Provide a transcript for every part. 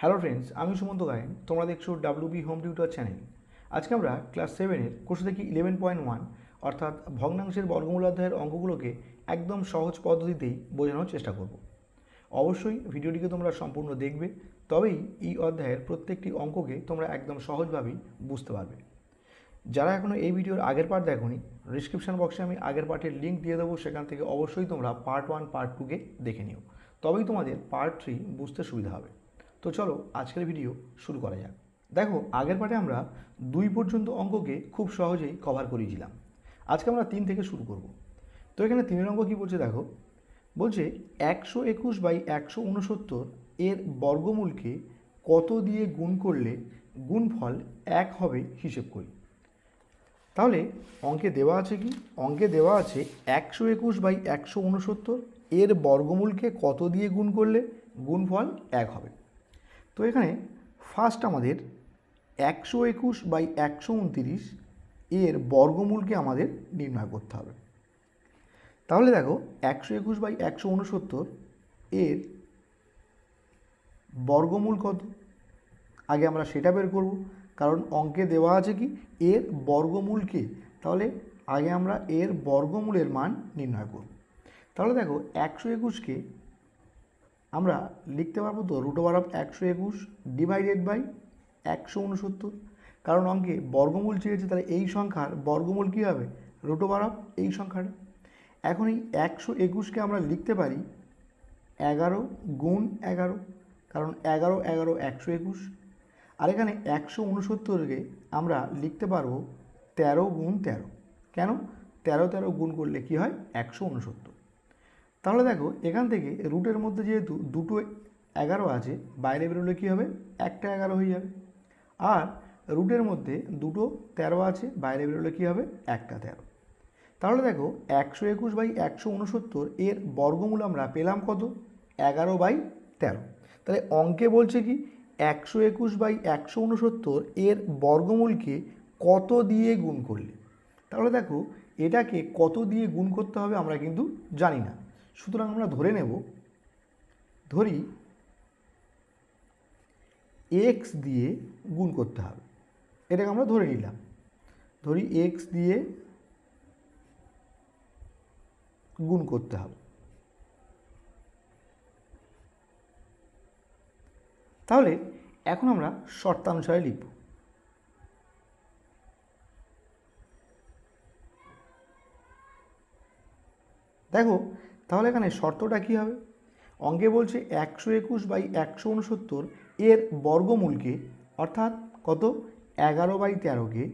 Hello friends আমি সুমন্ত গায়েন, তোমরা দেখছ W B home tutor channel আজকে আমরা ক্লাস সেভেনের কোর্স থেকে ইলেভেন পয়েন্ট ওয়ান অর্থাৎ ভগ্নাংশের বর্গমূল অধ্যায়ের অঙ্কগুলোকে একদম সহজ পদ্ধতিতেই বোঝানোর চেষ্টা করব। অবশ্যই ভিডিওটিকে তোমরা সম্পূর্ণ দেখবে, তবেই এই অধ্যায়ের প্রত্যেকটি অঙ্ককে তোমরা একদম সহজভাবেই বুঝতে পারবে। যারা এখনও এই ভিডিওর আগের পার্ট দেখোনি ডিসক্রিপশন বক্সে আমি আগের পার্টের লিঙ্ক দিয়ে দেবো, সেখান থেকে অবশ্যই তোমরা পার্ট ওয়ান পার্ট টুকে দেখে নিও। তবেই তোমাদের পার্ট থ্রি বুঝতে সুবিধা হবে। তো চলো আজকের ভিডিও শুরু করা যাক। দেখো, আগের পার্টে আমরা দুই পর্যন্ত অঙ্ককে খুব সহজেই কভার করিয়েছিলাম আজকে আমরা তিন থেকে শুরু করব। তো এখানে তিনের অঙ্ক কী বলছে দেখো? বলছে একশো একুশ বাই একশো উনসত্তর এর বর্গমূলকে কত দিয়ে গুণ করলে গুণফল এক হবে হিসেব করি। তাহলে অঙ্কে দেওয়া আছে কি? অঙ্কে দেওয়া আছে একশো একুশ বাই একশো উনসত্তর এর বর্গমূলকে কত দিয়ে গুণ করলে গুণফল এক হবে? তো এখানে ফার্স্ট আমাদের একশো একুশ বাই একশো উনতিরিশ এর বর্গমূলকে আমাদের নির্ণয় করতে হবে। তাহলে দেখো একশো একুশ বাই একশো উনসত্তর এর বর্গমূল কত? আগে আমরা সেটা বের করব, কারণ অঙ্কে দেওয়া আছে কি? এর বর্গমূলকে। তাহলে আগে আমরা এর বর্গমূলের মান নির্ণয় করব। তাহলে দেখো একশো একুশকে আমরা লিখতে পারব তো রুট ওভার অফ একশো একুশ ডিভাইডেড বাই একশো উনসত্তর। কারণ অঙ্কে বর্গমূল চেয়েছে তাহলে এই সংখ্যার বর্গমূল কী হবে? রুট ওভার অফ এই সংখ্যাটা। এখন এই একশো একুশকে আমরা লিখতে পারি এগারো গুণ এগারো। কারণ এগারো এগারো, একশো একুশ। আর এখানে একশো উনসত্তরকে আমরা লিখতে পারব তেরো গুণ তেরো। কেন? তেরো তেরো গুণ করলে কি হয়? একশো উনসত্তর। তাহলে দেখো, এখান থেকে রুটের মধ্যে যেহেতু দুটো এগারো আছে, বাইরে বেরোলে কী হবে? একটা এগারো হয়ে যাবে। আর রুটের মধ্যে দুটো তেরো আছে, বাইরে বেরোলে কী হবে? একটা তেরো। তাহলে দেখো, একশো একুশ বাই একশো উনসত্তর এর বর্গমূল আমরা পেলাম কত? এগারো বাই তেরো। তাহলে অঙ্কে বলছে কি, একশো একুশ বাই একশো উনসত্তর এর বর্গমূলকে কত দিয়ে গুণ করলে? তাহলে দেখো, এটাকে কত দিয়ে গুণ করতে হবে আমরা কিন্তু জানি না। সুতরাং আমরা ধরে নেব, ধরি এক্স দিয়ে গুণ করতে হবে। এটাকে আমরা ধরে নিলাম। ধরি এক্স দিয়ে গুণ করতে হবে। তাহলে এখন আমরা শর্তানুসারে লিখব। দেখো তাহলে এখানে শর্তটা কী হবে? অঙ্কে বলছে একশো একুশ বাই একশো উনসত্তর এর বর্গমূলকে, অর্থাৎ কত? এগারো বাই তেরোকে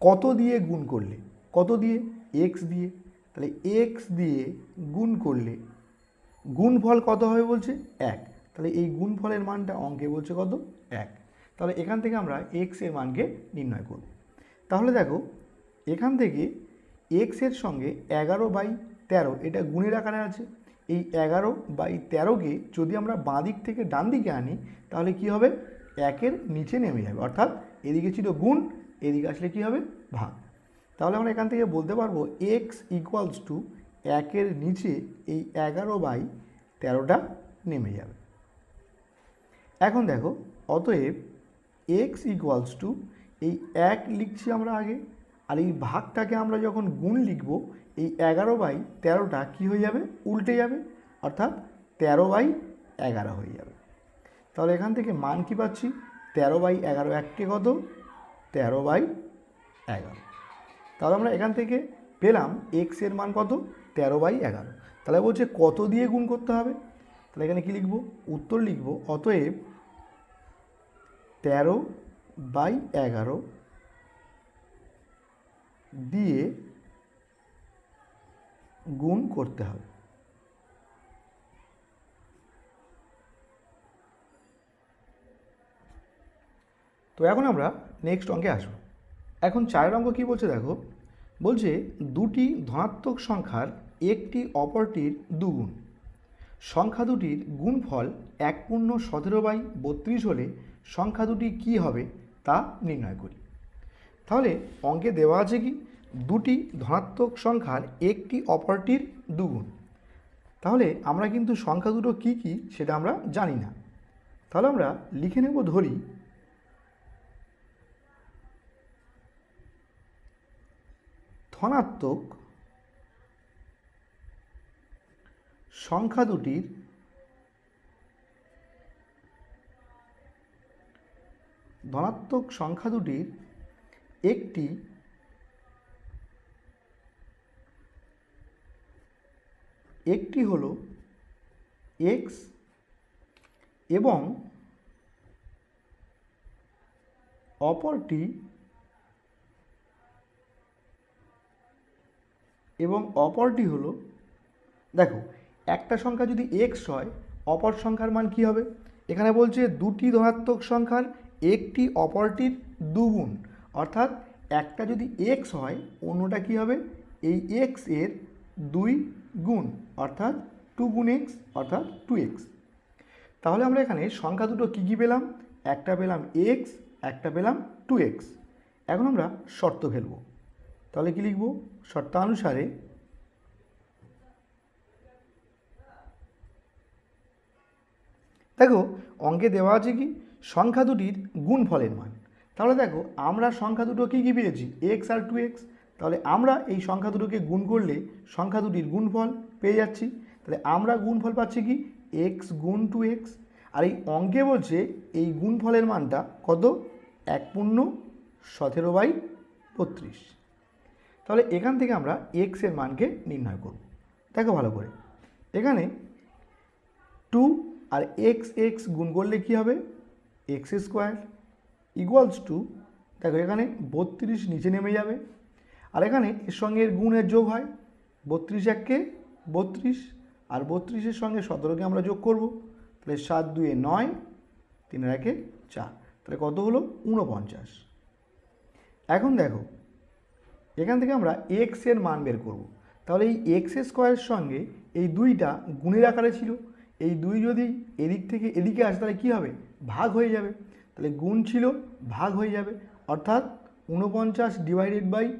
কত দিয়ে গুণ করলে? কত দিয়ে? এক্স দিয়ে। তাহলে এক্স দিয়ে গুণ করলে গুণফল কত হবে বলছে? এক। তাহলে এই গুণফলের মানটা অঙ্কে বলছে কত? এক। তাহলে এখান থেকে আমরা এক্সের মানকে নির্ণয় করব। তাহলে দেখো, এখান থেকে এক্সের সঙ্গে এগারো বাই তেরো, এটা গুণের আকারে আছে। এই এগারো বাই তেরোকে যদি আমরা বাঁ দিক থেকে ডান দিকে আনি, তাহলে কি হবে? একের নিচে নেমে যাবে। অর্থাৎ এদিকে ছিল গুণ, এদিকে আসলে কী হবে? ভাগ। তাহলে আমরা এখান থেকে বলতে পারব এক্স ইকুয়ালস টু একের নিচে এই এগারো বাই তেরোটা নেমে যাবে। এখন দেখো, অতএব এক্স ইকুয়ালস টু এই এক লিখছি আমরা আগে। আর এই ভাগটাকে আমরা যখন গুণ লিখব, এই এগারো বাই তেরোটা কী হয়ে যাবে? উল্টে যাবে। অর্থাৎ তেরো বাই এগারো হয়ে যাবে। তাহলে এখান থেকে মান কী পাচ্ছি? তেরো বাই এগারো একটি কত? তেরো বাই এগারো। তাহলে আমরা এখান থেকে পেলাম এক্সের মান কত? তেরো বাই এগারো। তাহলে বলছে কত দিয়ে গুণ করতে হবে? তাহলে এখানে কি লিখব? উত্তর লিখব। অতএব তেরো বাই এগারো দিয়ে গুণ করতে হবে। তো এখন আমরা নেক্সট অঙ্কে আসব। এখন চারের অঙ্ক কী বলছে দেখো? বলছে দুটি ধনাত্মক সংখ্যার একটি অপরটির দুগুণ। সংখ্যা দুটির গুণফল এক পূর্ণ সতেরো বাই বত্রিশ হলে সংখ্যা দুটি কী হবে তা নির্ণয় করি। তাহলে অঙ্কে দেওয়া আছে কি? দুটি ধনাত্মক সংখ্যার একটি অপরটির দুগুণ। তাহলে আমরা কিন্তু সংখ্যা দুটো কী কী সেটা আমরা জানি না। তাহলে আমরা লিখে নেব ধরি। ধনাত্মক সংখ্যা দুটির ধনাত্মক সংখ্যা দুটির একটি একটি হলো এক্স এবং অপরটি এবং অপরটি হলো, দেখো, একটা সংখ্যা যদি এক্স হয়, অপর সংখ্যার মান কী হবে? এখানে বলছে দুটি ধনাত্মক সংখ্যার, একটি অপরটির দুগুণ। অর্থাৎ একটা যদি এক্স হয়, অন্যটা কী হবে? এই এক্সের দুই গুণ, অর্থাৎ টু গুণ এক্স অর্থাৎ টু এক্স তাহলে আমরা এখানে সংখ্যা দুটো কী কী পেলাম? একটা পেলাম এক্স একটা পেলাম টু এক্স এখন আমরা শর্ত ফেলব। তাহলে কী লিখব? শর্তানুসারে দেখো, অঙ্কে দেওয়া আছে কি? সংখ্যা দুটির গুণফলের মান। তাহলে দেখো, আমরা সংখ্যা দুটো কী কী পেয়েছি? এক্স আর টু এক্স তাহলে আমরা এই সংখ্যা দুটোকে গুণ করলে সংখ্যা দুটির গুণফল পেয়ে যাচ্ছি। তাহলে আমরা গুণফল পাচ্ছি কি? এক্স গুণ টু এক্স আর এই অঙ্কে বলছে এই গুণফলের মানটা কত? এক পূর্ণ সতেরো বাই বত্রিশ। তাহলে এখান থেকে আমরা এক্সের মানকে নির্ণয় করব। দেখো ভালো করে। এখানে টু আর এক্স এক্স গুণ করলে কী হবে? এক্স স্কোয়ার ইকুয়ালস টু দেখো এখানে বত্রিশ নিচে নেমে যাবে। আর এখানে এর সঙ্গে এর গুণের যোগ হয়। বত্রিশ এককে বত্রিশ, আর বত্রিশের সঙ্গে সতেরোকে আমরা যোগ করব। তাহলে সাত দুয়ে নয় তিনের একে চার। তাহলে কত হলো? ঊনপঞ্চাশ। এখন দেখো, এখান থেকে আমরা এক্সের মান বের করব। তাহলে এই এক্স স্কোয়ারের সঙ্গে এই দুইটা গুণের আকারে ছিল। এই দুই যদি এদিক থেকে এদিকে আসে, তাহলে কী হবে? ভাগ হয়ে যাবে। তাহলে গুণ ছিল, ভাগ হয়ে যাবে। অর্থাৎ ঊনপঞ্চাশ ডিভাইডেড বাই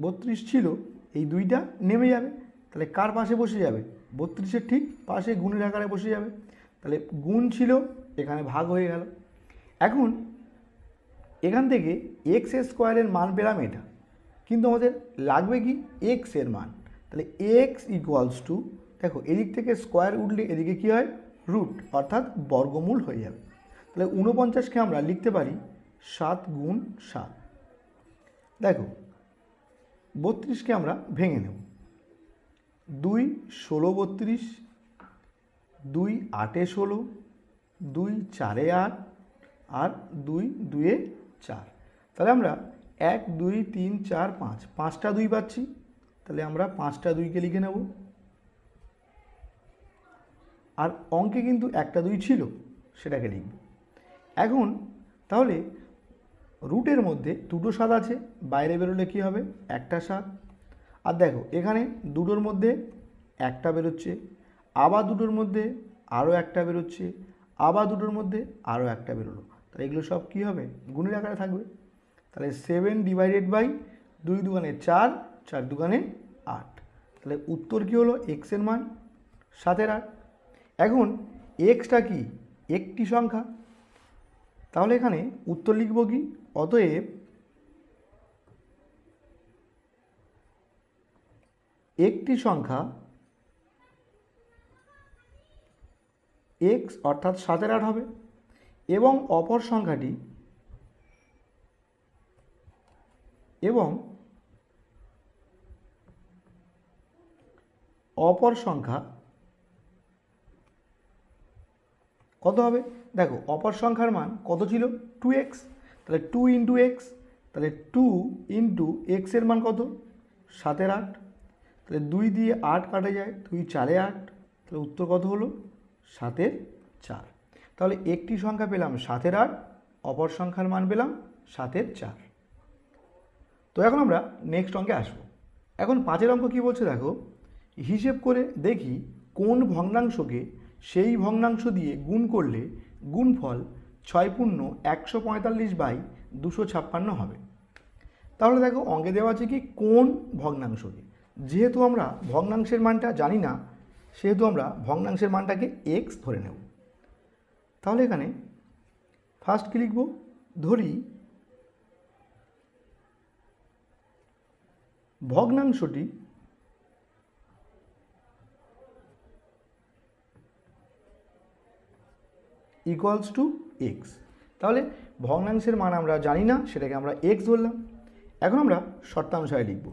বত্রিশ ছিল, এই দুইটা নেমে যাবে। তাহলে কার পাশে বসে যাবে? বত্রিশের ঠিক পাশে গুণের আকারে বসে যাবে। তাহলে গুণ ছিল, এখানে ভাগ হয়ে গেল। এখন এখান থেকে এক্স স্কোয়ারের মান পেলাম এটা। কিন্তু আমাদের লাগবে কি? এক্সের মান। তাহলে এক্স ইকুয়ালস টু দেখো, এদিক থেকে স্কোয়ার উঠলে এদিকে কী হয়? রুট অর্থাৎ বর্গমূল হয়ে যাবে। তাহলে ঊনপঞ্চাশকে আমরা লিখতে পারি সাত গুণ সাত। দেখো বত্রিশকে আমরা ভেঙে নেব। দুই ষোলো বত্রিশ, দুই আটে ষোলো, দুই চারে আট, আর দুই দুয়ে চার। তাহলে আমরা এক, দুই, তিন, চার, পাঁচ, পাঁচটা দুই পাচ্ছি। তাহলে আমরা পাঁচটা দুইকে লিখে নেব। আর অঙ্কে কিন্তু একটা দুই ছিল, সেটাকে লিখব। এখন তাহলে রুটের মধ্যে দুটো স্বাদ আছে, বাইরে বেরোলে কী হবে? একটা স্বাদ। আর দেখো, এখানে দুটোর মধ্যে একটা বেরোচ্ছে, আবার দুটোর মধ্যে আরও একটা বেরোচ্ছে, আবার দুটোর মধ্যে আরও একটা বেরোলো। তাহলে এগুলো সব কী হবে? গুণের আকারে থাকবে। তাহলে সেভেন ডিভাইডেড বাই দুই দোকানে চার চার দোকানে আট। তাহলে উত্তর কী হলো? এক্সের মান, সাতের আট। এখন এক্সটা কি? একটি সংখ্যা। তাহলে এখানে উত্তর লিখব কি? অতএব একটি সংখ্যা এক্স অর্থাৎ সাতের আট হবে এবং অপর সংখ্যাটি এবং অপর সংখ্যা কত হবে? দেখো, অপর সংখ্যার মান কত ছিল? টু এক্স তাহলে টু ইন্টু এক্স তাহলে টু ইন্টু এক্সের মান কত? সাতের আট। তাহলে দুই দিয়ে আট কাটা যায়, দুই চারে আট। তাহলে উত্তর কত হলো? সাতের চার। তাহলে একটি সংখ্যা পেলাম সাতের আট, অপর সংখ্যার মান পেলাম সাতের চার। তো এখন আমরা নেক্সট অঙ্কে আসব। এখন পাঁচের অঙ্ক কী বলছে দেখো? হিসেব করে দেখি কোন ভগ্নাংশকে সেই ভগ্নাংশ দিয়ে গুণ করলে গুণফল ছয় পূর্ণ একশো পঁয়তাল্লিশ বাই দুশো ছাপ্পান্ন হবে। তাহলে দেখো অঙ্কে দেওয়া আছে কি কোন ভগ্নাংশকে? যেহেতু আমরা ভগ্নাংশের মানটা জানি না, সেহেতু আমরা ভগ্নাংশের মানটাকে এক্স ধরে নেব। তাহলে এখানে ফার্স্ট কি লিখব? ধরি ভগ্নাংশটি ইকুয়ালস টু এক্স তাহলে ভগ্নাংশের মান আমরা জানি না, সেটাকে আমরা এক্স ধরলাম এখন আমরা শর্তানুসারে লিখব।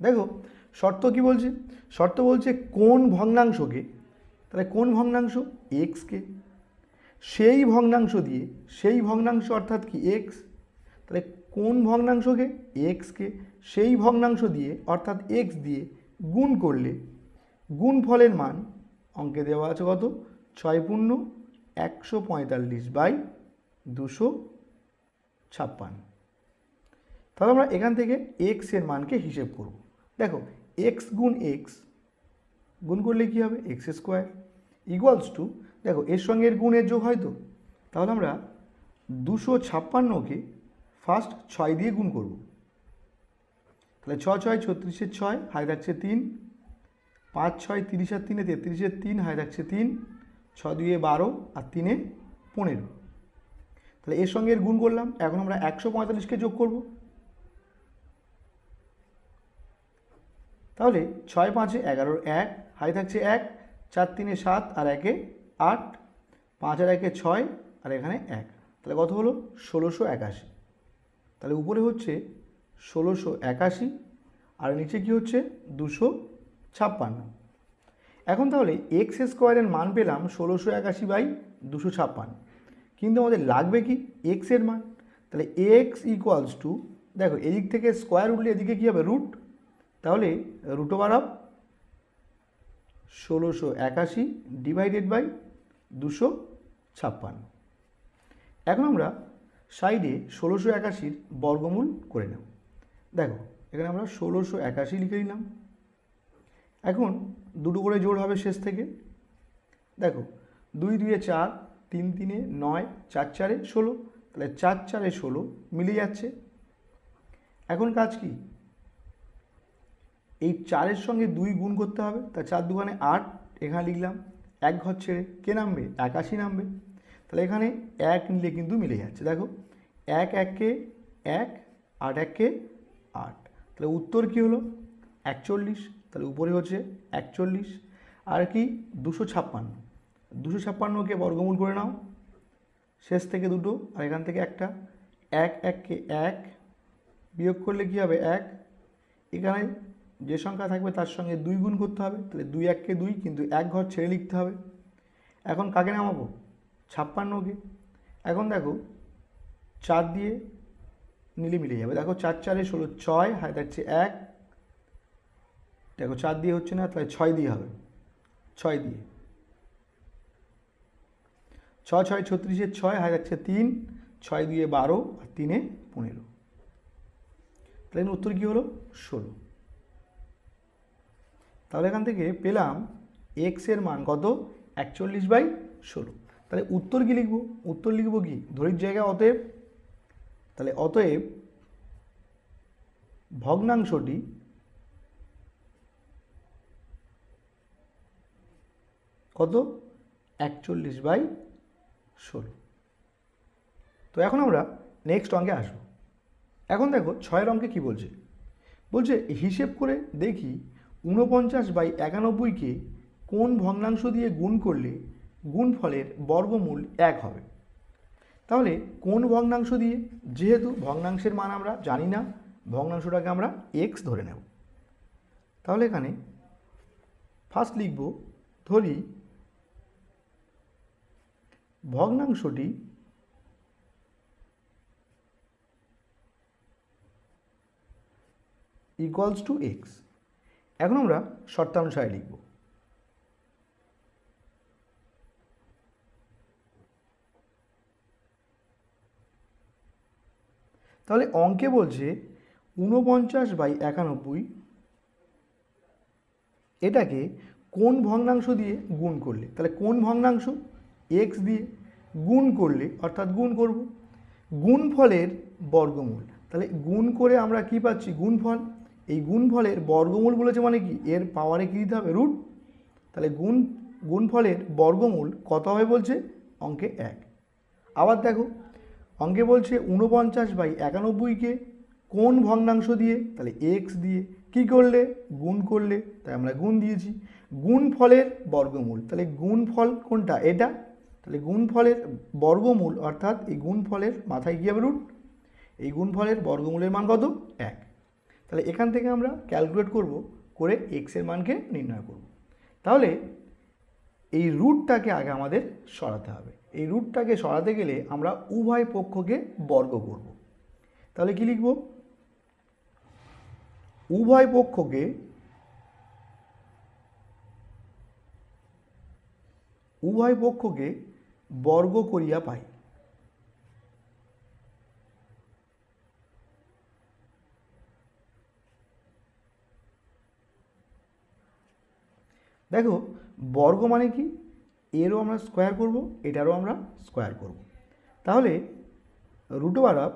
দেখো, শর্ত কি বলছে? শর্ত বলছে কোন ভগ্নাংশকে, তাহলে কোন ভগ্নাংশ? এক্সকে সেই ভগ্নাংশ দিয়ে, সেই ভগ্নাংশ অর্থাৎ কি এক্স তাহলে কোন ভগ্নাংশকে? এক্সকে সেই ভগ্নাংশ দিয়ে, অর্থাৎ এক্স দিয়ে গুণ করলে গুণ ফলের মান, অঙ্কে দেওয়া আছে কত? ছয় পূর্ণ একশো পঁয়তাল্লিশ বাই দুশো ছাপ্পান্ন। তাহলে আমরা এখান থেকে এক্সের মানকে হিসেব করব। দেখো এক্স গুণ এক্স গুণ করলে কী হবে? এক্স স্কোয়ার ইকুয়ালস টু দেখো, এর সঙ্গে এর গুণের যোগ হয় তো? তাহলে আমরা দুশো ছাপ্পান্নকে ফার্স্ট ছয় দিয়ে গুণ করব। তাহলে ছ ছয় ছত্রিশের ছয়, হাই থাকছে তিন। পাঁচ ছয় তিরিশ আর তিনে তেত্রিশের তিন, হাই থাকছে তিন। ছ দুয়ে বারো আর তিনে পনেরো। তাহলে এর সঙ্গে এর গুণ করলাম। এখন আমরা একশো পঁয়তাল্লিশকে যোগ করব। তাহলে ছয় পাঁচে এগারোর এক, হাই থাকছে এক, চার তিনে সাত আর একে আট, পাঁচ আর একে ছয় আর এখানে এক। তাহলে কত হলো? ষোলোশো একাশি। তাহলে উপরে হচ্ছে ষোলোশো একাশি আর নিচে কি হচ্ছে? দুশো ছাপ্পান্ন। এখন তাহলে এক্স স্কোয়ারের মান পেলাম ষোলোশো একাশি বাই দুশো ছাপ্পান্ন। কিন্তু আমাদের লাগবে কি এক্সের মান? তাহলে এক্স ইকুয়ালস টু দেখো এদিক থেকে স্কোয়ার উঠলে এদিকে কী হবে? রুট তাহলে রুট ওভার অফ ষোলোশো একাশি ডিভাইডেড বাই দুশো ছাপ্পান্ন। এখন আমরা সাইডে ষোলোশো একাশির বর্গমূল করে নেব। দেখো, এখানে আমরা ষোলোশো একাশি লিখে নিলাম। এখন দুটো করে জোড় হবে শেষ থেকে। দেখো, দুই দুয়ে চার, তিন তিনে নয়, চার চারে ষোলো। তাহলে চার চারে ষোলো মিলে যাচ্ছে। এখন কাজ কি? এই চারের সঙ্গে দুই গুণ করতে হবে। তা চার দুগানে আট, এখানে লিখলাম, এক ঘর ছেড়ে কে নামবে? একাশি নামবে। তাহলে এখানে এক নিলে কিন্তু মিলে যাচ্ছে। দেখো, এক, এককে এক, আট, এককে আট। তাহলে উত্তর কী হলো? একচল্লিশ। তাহলে উপরে হচ্ছে একচল্লিশ। আর কি? দুশো ছাপ্পান্ন। দুশো ছাপ্পান্নকে বর্গমূল করে নাও। শেষ থেকে দুটো, আর এখান থেকে একটা। এক, এককে এক। বিয়োগ করলে কী হবে? এক। এখানে যে সংখ্যা থাকবে তার সঙ্গে দুই গুণ করতে হবে। তাহলে দুই এককে দুই, কিন্তু এক ঘর ছেড়ে লিখতে হবে। এখন কাকে নামাবো? ছাপ্পান্নকে। এখন দেখো, চার দিয়ে নিলে মিলে যাবে। দেখো চার চারে ষোলো, ছয় হাই থাকছে এক। দেখো চার দিয়ে হচ্ছে না, তাহলে ছয় দিয়ে হবে। ছয় দিয়ে। ছয় ছয় ছত্রিশের ছয় হাই থাকছে তিন। ছয় দিয়ে বারো, আর তিনে পনেরো। তাহলে উত্তর কী হলো? ষোলো। তাহলে এখান থেকে পেলাম এক্সের মান কত? একচল্লিশ বাই ষোলো। তাহলে উত্তর কী লিখব? উত্তর লিখব কি? ধরির জায়গায় অতএব তাহলে অতএব ভগ্নাংশটি কত? একচল্লিশ বাই ষোলো। তো এখন আমরা নেক্সট অঙ্কে আসব। এখন দেখো ছয়ের অঙ্কে কী বলছে? বলছে, হিসেব করে দেখি ঊনপঞ্চাশ বাই একানব্বইকে কোন ভগ্নাংশ দিয়ে গুণ করলে গুণফলের বর্গমূল এক হবে? তাহলে কোন ভগ্নাংশ দিয়ে? যেহেতু ভগ্নাংশের মান আমরা জানি না, ভগ্নাংশটাকে আমরা এক্স ধরে নেব। তাহলে এখানে ফার্স্ট লিখব, ধরি ভগ্নাংশটি ইকুয়ালস টু এক্স এখন আমরা শর্তানুসারে লিখব। তাহলে অঙ্কে বলছে ঊনপঞ্চাশ বাই একানব্বই এটাকে কোন ভগ্নাংশ দিয়ে গুণ করলে? তাহলে কোন ভগ্নাংশ? এক্স দিয়ে গুণ করলে, অর্থাৎ গুণ করব। গুণফলের বর্গমূল। তাহলে গুণ করে আমরা কি পাচ্ছি? গুণফল। এই গুণফলের বর্গমূল বলেছে মানে কি? এর পাওয়ারে কী দিতে হবে? রুট তাহলে গুণ, গুণফলের বর্গমূল কত হবে বলছে? অঙ্কে এক। আবার দেখো অঙ্কে বলছে ঊনপঞ্চাশ বাই একানব্বইকে কোন ভগ্নাংশ দিয়ে? তাহলে এক্স দিয়ে। কি করলে? গুণ করলে। তাই আমরা গুণ দিয়েছি। গুণ ফলের বর্গমূল। তাহলে গুণ ফল কোনটা? এটা। তাহলে গুণ ফলের বর্গমূল, অর্থাৎ এই গুণ ফলের মাথায় কী হবে রুট এই গুণফলের বর্গমূলের মান কত? এক। তাহলে এখান থেকে আমরা ক্যালকুলেট করব, করে এক্সের মানকে নির্ণয় করব। তাহলে এই রুটটাকে আগে আমাদের সরাতে হবে। এই রুটটাকে সরাতে গেলে আমরা উভয় পক্ষকে বর্গ করব। তাহলে কি লিখব? উভয় পক্ষকে উভয় পক্ষকে বর্গ করিয়া পাই। দেখো, বর্গ মানে কি? এরও আমরা স্কোয়ার করব, এটারও আমরা স্কোয়ার করব। তাহলে রুট ওভার অফ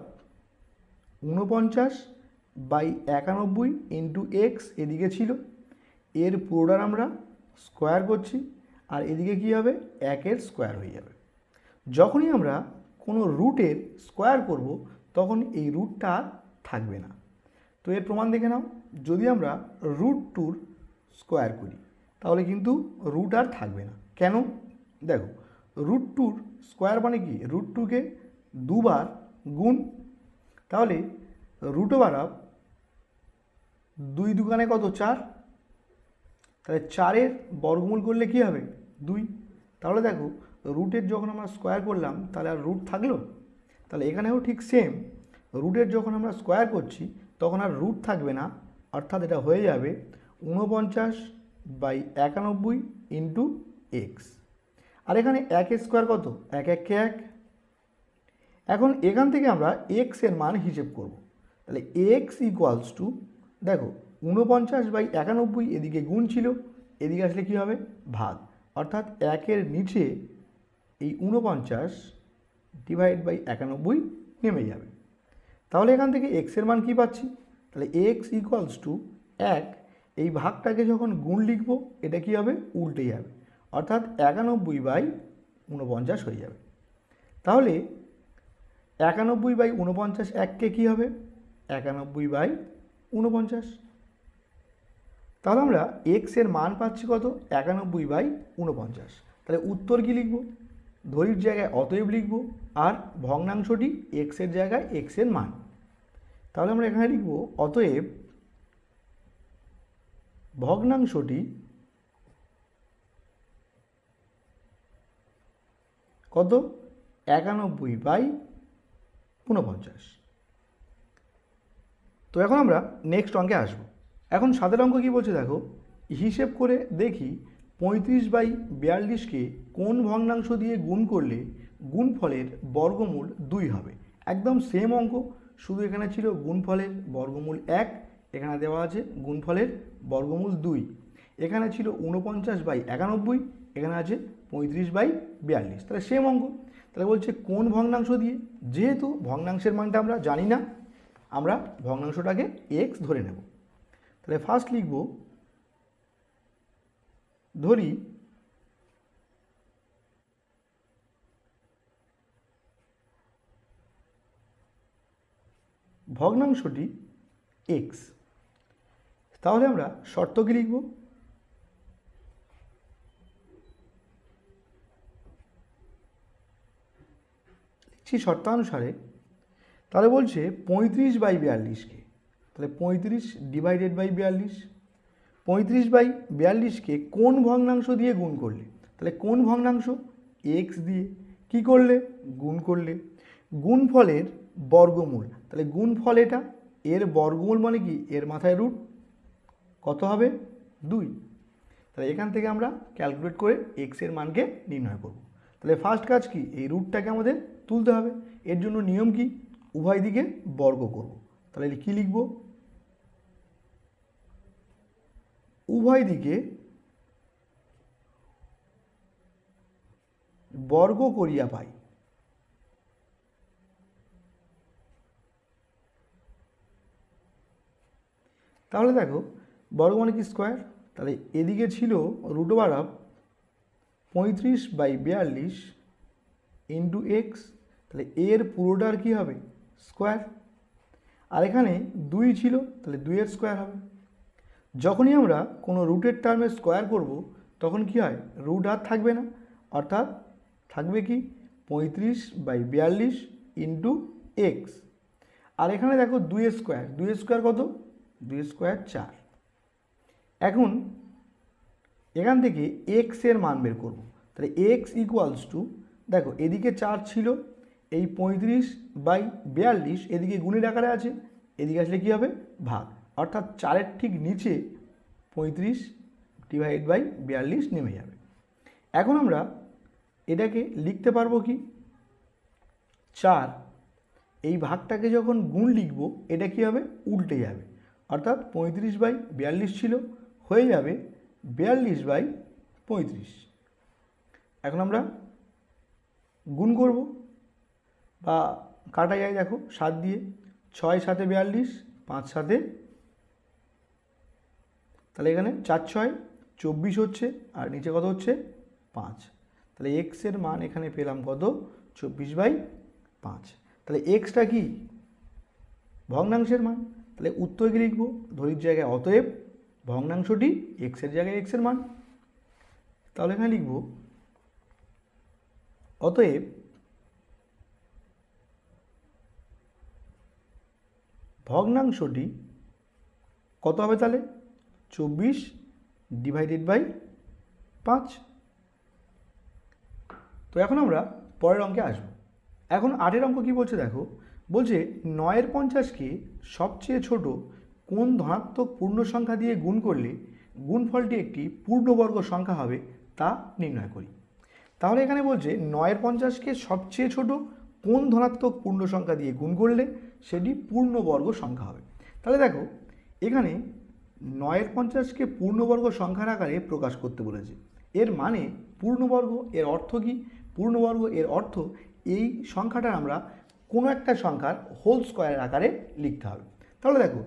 ঊনপঞ্চাশ বাই একানব্বই ইন্টু এক্স এদিকে ছিল, এর পুরোটার আমরা স্কোয়ার করছি, আর এদিকে কী হবে? একের স্কোয়ার হয়ে যাবে। যখনই আমরা কোনো রুটের স্কোয়ার করব, তখন এই রুটটা থাকবে না। তো এর প্রমাণ দেখে নাও, যদি আমরা রুট টুর স্কোয়ার করি, তাহলে কিন্তু রুট আর থাকবে না। কেন? দেখো রুট টুর স্কোয়ার মানে কি? রুট টুকে দুবার গুণ, তাহলে রুট ওভার দুই দুকানে কত? চার। তাহলে চারের বর্গমূল করলে কি হবে? দুই। তাহলে দেখো রুটের যখন আমরা স্কোয়ার করলাম, তাহলে আর রুট থাকল? তাহলে এখানেও ঠিক সেম রুটের যখন আমরা স্কোয়ার করছি, তখন আর রুট থাকবে না। অর্থাৎ এটা হয়ে যাবে ঊনপঞ্চাশ বাই একানব্বই ইন্টু এক্স আর এখানে এক স্কোয়ার কত? এক এককে এক? এখন এখান থেকে আমরা এক্সের মান হিসেব করব। তাহলে এক্স ইকুয়ালস টু দেখো, ঊনপঞ্চাশ বাই একানব্বই এদিকে গুণ ছিল, এদিকে আসলে কী হবে? ভাগ। অর্থাৎ একের নিচে এই ঊনপঞ্চাশ ডিভাইড বাই একানব্বই নেমে যাবে। তাহলে এখান থেকে এক্সের মান কী পাচ্ছি? তাহলে এক্স ইকুয়ালস টু এক। এই ভাগটাকে যখন গুণ লিখব, এটা কী হবে? উল্টে যাবে। অর্থাৎ একানব্বই বাই ঊনপঞ্চাশ হয়ে যাবে। তাহলে একানব্বই বাই ঊনপঞ্চাশ এককে কী হবে? একানব্বই বাই ঊনপঞ্চাশ। তাহলে আমরা এক্সের মান পাচ্ছি কত? একানব্বই বাই ঊনপঞ্চাশ। তাহলে উত্তর কী লিখব? ধরির জায়গায় অতএব লিখব আর ভগ্নাংশটি এক্সের জায়গায় এক্সের মান। তাহলে আমরা এখানে লিখব, অতএব ভগ্নাংশটি কত? একানব্বই বাই ঊনপঞ্চাশ। তো এখন আমরা নেক্সট অঙ্কে আসব। এখন সাতের অঙ্ক কী বলছে দেখো? হিসেব করে দেখি পঁয়ত্রিশ বাই বিয়াল্লিশকে কোন ভগ্নাংশ দিয়ে গুণ করলে গুণফলের বর্গমূল দুই হবে? একদম সেম অঙ্ক, শুধু এখানে ছিল গুণফলের বর্গমূল এক, এখানে দেওয়া আছে গুণফলের বর্গমূল দুই। এখানে ছিল ঊনপঞ্চাশ বাই একানব্বই এখানে আছে পঁয়ত্রিশ বাই বিয়াল্লিশ। তাহলে সেম অঙ্ক। তাহলে বলছে কোন ভগ্নাংশ দিয়ে? যেহেতু ভগ্নাংশের মানটা আমরা জানি না, আমরা ভগ্নাংশটাকে এক্স ধরে নেব। তাহলে ফার্স্ট লিখব, ধরি ভগ্নাংশটি এক্স তাহলে আমরা শর্ত কি লিখব? লিখছি শর্তানুসারে তাহলে বলছে পঁয়ত্রিশ বাই বিয়াল্লিশকে, তাহলে পঁয়ত্রিশ ডিভাইডেড বাই বিয়াল্লিশ, পঁয়ত্রিশ বাই বিয়াল্লিশকে কোন ভগ্নাংশ দিয়ে গুণ করলে? তাহলে কোন ভগ্নাংশ? এক্স দিয়ে। কি করলে? গুণ করলে। গুণফলের বর্গমূল। তাহলে গুণফল এটা, এর বর্গমূল মানে কি? এর মাথায় রুট কত হবে? দুই। তাহলে এখান থেকে আমরা ক্যালকুলেট করে এক্সের মানকে নির্ণয় করব। তাহলে ফার্স্ট কাজ কি? এই রুটটাকে আমাদের তুলতে হবে। এর জন্য নিয়ম কি? উভয় দিকে বর্গ করব। তাহলে কি লিখব? উভয় দিকে বর্গ করিয়া পাই। তাহলে দেখো, বর্গ মানে কি স্কোয়ার? তাহলে এদিকে ছিল রুট ওভার আপ পঁয়ত্রিশ বাই বিয়াল্লিশ ইন্টু এক্স তাহলে এর পুরোটার কী হবে? স্কোয়ার আর এখানে দুই ছিল, তাহলে দুইয়ের স্কোয়ার হবে। যখনই আমরা কোনো রুটের টার্মে স্কোয়ার করব, তখন কি হয়? রুট আর থাকবে না। অর্থাৎ থাকবে কি? পঁয়ত্রিশ বাই বিয়াল্লিশ ইন্টু এক্স আর এখানে দেখো দুইয়ের স্কোয়ার দুইয়ের স্কোয়ার কত? দুইয়ের স্কোয়ার চার। এখন এখান থেকে এক্সের মান বের করব। তাহলে এক্স ইকুয়ালস টু দেখো, এদিকে চার ছিল, এই পঁয়ত্রিশ বাই বিয়াল্লিশ এদিকে গুণের আকারে আছে, এদিকে আসলে কী হবে? ভাগ। অর্থাৎ চারের ঠিক নিচে পঁয়ত্রিশ ডিভাইড বাই বিয়াল্লিশ নেমে যাবে। এখন আমরা এটাকে লিখতে পারব কি? চার, এই ভাগটাকে যখন গুণ লিখব, এটা কী হবে? উল্টে যাবে। অর্থাৎ পঁয়ত্রিশ বাই বিয়াল্লিশ ছিল, হয়ে যাবে বিয়াল্লিশ বাই পঁয়ত্রিশ। এখন আমরা গুণ করব বা কাটা যায় দেখো, সাত দিয়ে ছয় সাতে বিয়াল্লিশ, পাঁচ সাতে তাহলে এখানে চার ছয়, চব্বিশ হচ্ছে আর নিচে কত হচ্ছে? পাঁচ। তাহলে এক্সের মান এখানে পেলাম কত? চব্বিশ বাই পাঁচ। তাহলে এক্সটা কি? ভগ্নাংশের মান। তাহলে উত্তর কি লিখব? ধরির জায়গায় অতএব ভগ্নাংশটি এক্সের জায়গায় এক্সের মান। তাহলে এখানে লিখব অতএব ভগ্নাংশটি কত হবে তাহলে? চব্বিশ ডিভাইডেড বাই পাঁচ। তো এখন আমরা পরের অঙ্কে আসব। এখন আটের অঙ্ক কী বলছে দেখো? বলছে নয়ের পঞ্চাশকে সবচেয়ে ছোট কোন ধনাত্মক পূর্ণ সংখ্যা দিয়ে গুণ করলে গুণফলটি একটি পূর্ণবর্গ সংখ্যা হবে তা নির্ণয় করি। তাহলে এখানে বলছে নয়ের পঞ্চাশকে সবচেয়ে ছোট কোন ধনাত্মক পূর্ণ সংখ্যা দিয়ে গুণ করলে সেটি পূর্ণবর্গ সংখ্যা হবে? তাহলে দেখো, এখানে নয়ের পঞ্চাশকে পূর্ণবর্গ সংখ্যার আকারে প্রকাশ করতে বলেছে। এর মানে পূর্ণবর্গ এর অর্থ কি? পূর্ণবর্গ এর অর্থ এই সংখ্যাটার আমরা কোনো একটা সংখ্যার হোল স্কোয়ারের আকারে লিখতে হবে। তাহলে দেখো,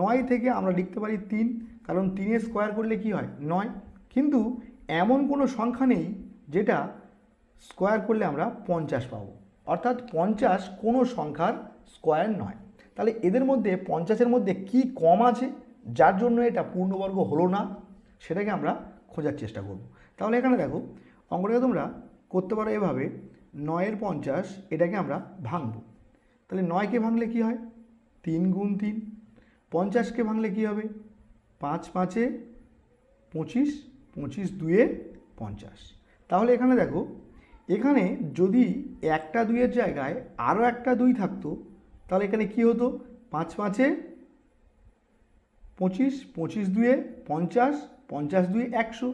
নয় থেকে আমরা লিখতে পারি তিন, কারণ তিনের স্কোয়ার করলে কি হয়? নয়। কিন্তু এমন কোনো সংখ্যা নেই যেটা স্কোয়ার করলে আমরা পঞ্চাশ পাবো। অর্থাৎ পঞ্চাশ কোনো সংখ্যার স্কোয়ার নয়। তাহলে এদের মধ্যে পঞ্চাশের মধ্যে কি কম আছে? যার জন্য এটা পূর্ণবর্গ হলো না, সেটাকে আমরা খোঁজার চেষ্টা করব। তাহলে এখানে দেখো, অঙ্কটাকে তোমরা করতে পারো এভাবে, নয়ের পঞ্চাশ এটাকে আমরা ভাঙব। তাহলে নয়কে ভাঙলে কি হয়? তিন গুণ তিন। পঞ্চাশকে ভাঙলে কি হবে? পাঁচ পাঁচে পঁচিশ পঁচিশ দুয়ে পঞ্চাশ। তাহলে এখানে দেখো, এখানে যদি একটা দুইয়ের জায়গায় আরও একটা দুই থাকতো, তাহলে এখানে কি হতো? পাঁচ পাঁচে পঁচিশ পঁচিশ দুয়ে পঞ্চাশ পঞ্চাশ দুয়ে একশো।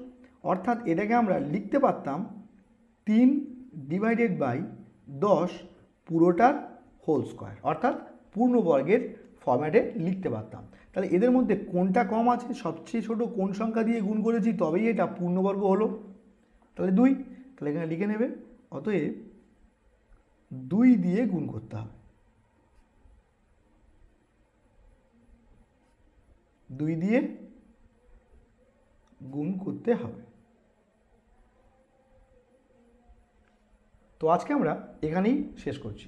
অর্থাৎ এটাকে আমরা লিখতে পারতাম তিন ডিভাইডেড বাই দশ পুরোটার হোল স্কোয়ার অর্থাৎ পূর্ণবর্গের ফরম্যাটে লিখতে পারতাম। তাহলে এদের মধ্যে কোনটা কম আছে? সবচেয়ে ছোট কোন সংখ্যা দিয়ে গুণ করেছি? তবেই এটা পূর্ণবর্গ হলো। তাহলে দুই। তাহলে এখানে লিখে নেবে, অতএব দুই দিয়ে গুণ করতে হবে। দুই দিয়ে গুণ করতে হবে। তো আজকে আমরা এখানেই শেষ করছি।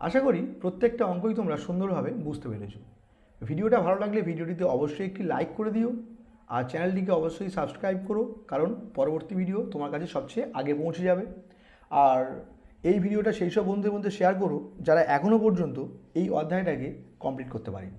আশা করি প্রত্যেকটা অঙ্কই তোমরা সুন্দরভাবে বুঝতে পেরেছ। ভিডিওটা ভালো লাগলে ভিডিওটিতে অবশ্যই একটি লাইক করে দিও। আর চ্যানেলটিকে অবশ্যই সাবস্ক্রাইব করো, কারণ পরবর্তী ভিডিও তোমার কাছে সবচেয়ে আগে পৌঁছে যাবে। আর এই ভিডিওটা সেই সব বন্ধুদের মধ্যে শেয়ার করো, যারা এখনও পর্যন্ত এই অধ্যায়টাকে কমপ্লিট করতে পারেনি।